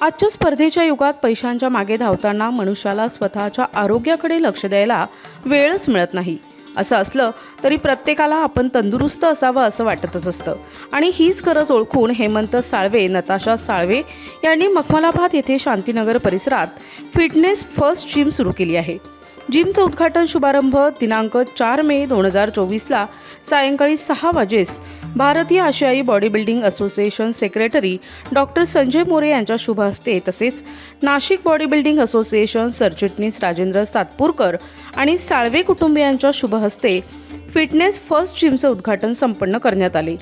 आजच्या स्पर्धेच्या युगात पैशांच्या मागे धावताना मनुष्याला स्वतःच्या आरोग्याकडे लक्ष द्यायला वेळच मिळत नाही. असं असलं तरी प्रत्येकाला आपण तंदुरुस्त असावं असं वाटतच असतं. आणि हीच गरज ओळखून हेमंत साळवे नताशा साळवे यांनी मखमलाबाद येथे शांतीनगर परिसरात फिटनेस फर्स्ट जिम सुरू केली आहे. जिमचं उद्घाटन शुभारंभ दिनांक चार मे दोन हजार चोवीसला सायंकाळी सहा वाजेस भारतीय आशियाई body building association secretary doctor Sanjay More यांच्या शुभ हस्ते तसेच नाशिक बॉडी बिल्डिंग असोसिएशन सरचिटणीस राजेंद्र सातपूरकर आणि साळवे कुटुंबियांच्या शुभ हस्ते फिटनेस फर्स्ट जिमचं उद्घाटन संपन्न करण्यात आले.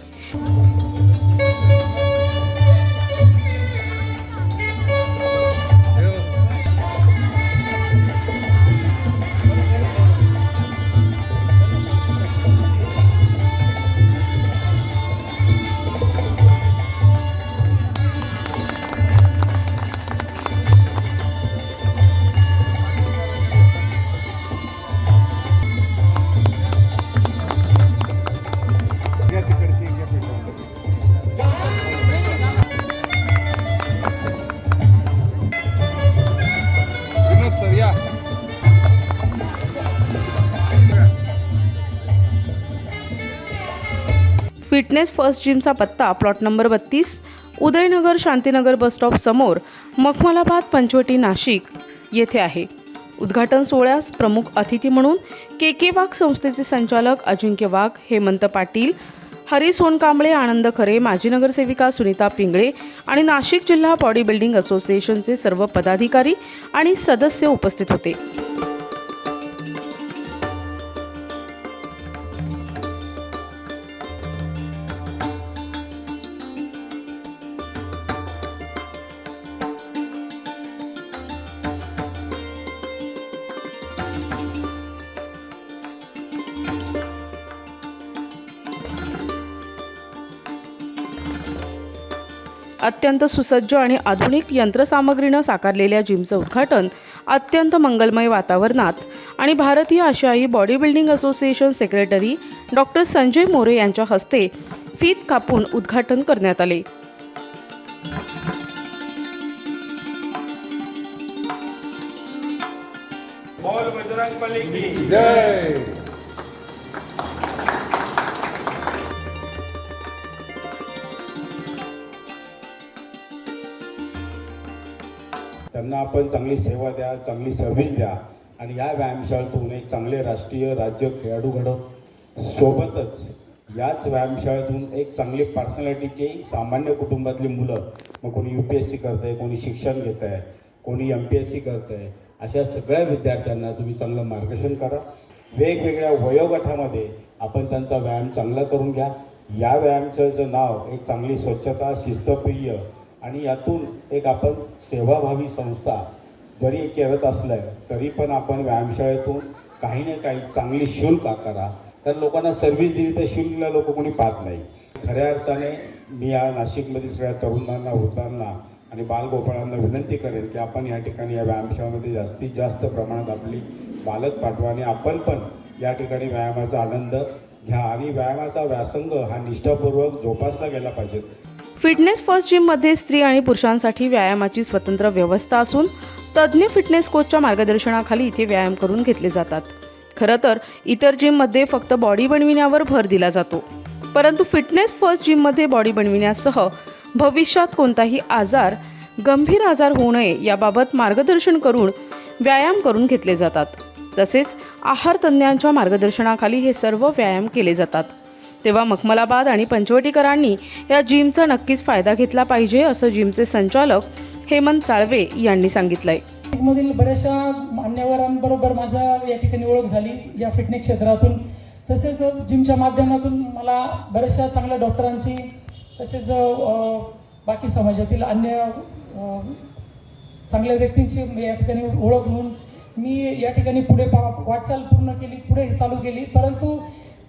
फिटनेस फर्स्ट जिमचा पत्ता प्लॉट नंबर बत्तीस उदयनगर शांतीनगर बसस्टॉप समोर मखमलाबाद पंचवटी नाशिक. येथे आहे. उद्घाटन सोहळ्यास प्रमुख अतिथी म्हणून के के वाघ संस्थेचे संचालक अजिंक्य वाघ हेमंत पाटील हरी सोनकांबळे आनंद खरे माजी नगरसेविका सुनीता पिंगळे आणि नाशिक जिल्हा बॉडी बिल्डिंग असोसिएशनचे सर्व पदाधिकारी आणि सदस्य उपस्थित होते. अत्यंत सुसज्ज आणि आधुनिक यंत्रसामग्रीनं साकारलेल्या जिमचं उद्घाटन अत्यंत मंगलमय वातावरणात. आणि भारतीय आशियाई body building association secretary doctor Sanjay More यांच्या हस्ते फीत कापून उद्घाटन करण्यात आले. जय. त्यांना आपण चांगली सेवा द्या चांगली सर्व्हिस द्या. आणि या व्यायामशाळेतून एक चांगले राष्ट्रीय राज्य खेळाडू घडव सोबतच याच व्यायामशाळेतून एक चांगली पर्सनॅलिटीचे सामान्य कुटुंबातली मुलं मग कोणी यू पी एस सी करत आहे कोणी शिक्षण घेत आहे कोणी एम पी एस सी करत आहे अशा सगळ्या विद्यार्थ्यांना तुम्ही चांगलं मार्गदर्शन करा. वेगवेगळ्या वयोगटामध्ये आपण त्यांचा व्यायाम चांगला करून घ्या. या व्यायामचं नाव एक चांगली स्वच्छता शिस्तप्रिय आणि यातून एक आपण सेवाभावी संस्था जरी करत असलं तरी पण आपण व्यायामशाळेतून काही ना काही चांगली शुल्क आकारा. तर लोकांना सर्व्हिस दिली तर शुल्कला लोक कोणी पाहत नाही. खऱ्या अर्थाने मी या नाशिकमधील सगळ्या तरुणांना वृद्धांना आणि बालगोपाळांना विनंती करेन की आपण या ठिकाणी या व्यायामशाळेमध्ये जास्तीत जास्त प्रमाणात आपली बालक पाठवा आणि आपण पण या ठिकाणी व्यायामाचा आनंद घ्या. आणि व्यायामाचा व्यासंग हा निष्ठापूर्वक जोपासला गेला पाहिजे. फिटनेस फर्स्ट जिममध्ये स्त्री आणि पुरुषांसाठी व्यायामाची स्वतंत्र व्यवस्था असून तज्ज्ञ फिटनेस कोचच्या मार्गदर्शनाखाली इथे व्यायाम करून घेतले जातात. खरं तर इतर जिममध्ये फक्त बॉडी बनविण्यावर भर दिला जातो. परंतु फिटनेस फर्स्ट जिममध्ये बॉडी बनविण्यासह भविष्यात कोणताही आजार गंभीर आजार होऊ नये याबाबत मार्गदर्शन करून व्यायाम करून घेतले जातात. तसेच आहार तज्ज्ञांच्या मार्गदर्शनाखाली हे सर्व व्यायाम केले जातात. तेव्हा मखमलाबाद आणि पंचवटीकरांनी या जिमचा नक्कीच फायदा घेतला पाहिजे असं जिमचे संचालक हेमंत साळवे यांनी सांगितलंय. मधील बऱ्याचशा मान्यवरांबरोबर माझा या ठिकाणी ओळख झाली या फिटनेस क्षेत्रातून. तसेच जिमच्या माध्यमातून मला बऱ्याचशा चांगल्या डॉक्टरांची तसेच बाकी समाजातील अन्य चांगल्या व्यक्तींची या ठिकाणी ओळख होऊन मी या ठिकाणी पुढे पा वाटचाल पूर्ण केली पुढे चालू केली. परंतु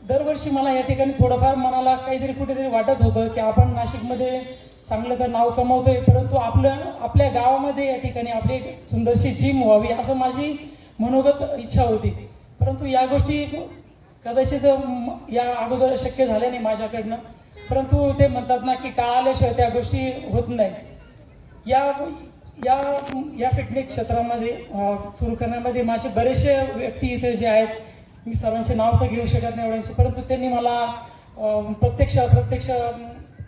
दरवर्षी मला या ठिकाणी थोडंफार मनाला काहीतरी कुठेतरी वाटत होतं की आपण नाशिकमध्ये चांगलं तर नाव कमवतोय परंतु आपलं आपल्या गावामध्ये या ठिकाणी आपली एक सुंदरशी जिम व्हावी असं माझी मनोगत इच्छा होती. परंतु या गोष्टी कदाचित या अगोदर शक्य झाल्या नाही माझ्याकडनं. परंतु ते म्हणतात ना की काळ आल्याशिवाय त्या गोष्टी होत नाही. या या या फिटनेस क्षेत्रामध्ये सुरू करण्यामध्ये माझे बरेचसे व्यक्ती इथे जे आहेत मी सर्वांचे नाव तर घेऊ शकत नाही एवढ्यांचे परंतु त्यांनी मला प्रत्यक्ष प्रत्यक्ष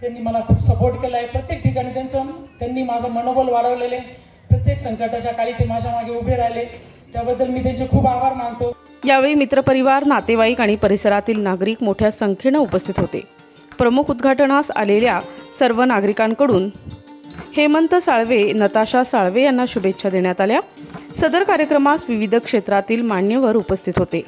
त्यांनी मला खूप सपोर्ट केला आहे प्रत्येक ठिकाणी त्यांचं त्यांनी माझं मनोबल वाढवलेले प्रत्येक संकटाच्या काळी ते माझ्या मागे उभे राहिले. त्याबद्दल मी त्यांचे खूप आभार मानतो. यावेळी मित्रपरिवार नातेवाईक आणि परिसरातील नागरिक मोठ्या संख्येनं उपस्थित होते. प्रमुख उद्घाटनास आलेल्या सर्व नागरिकांकडून हेमंत साळवे नताशा साळवे यांना शुभेच्छा देण्यात आल्या. सदर कार्यक्रमास विविध क्षेत्रातील मान्यवर उपस्थित होते.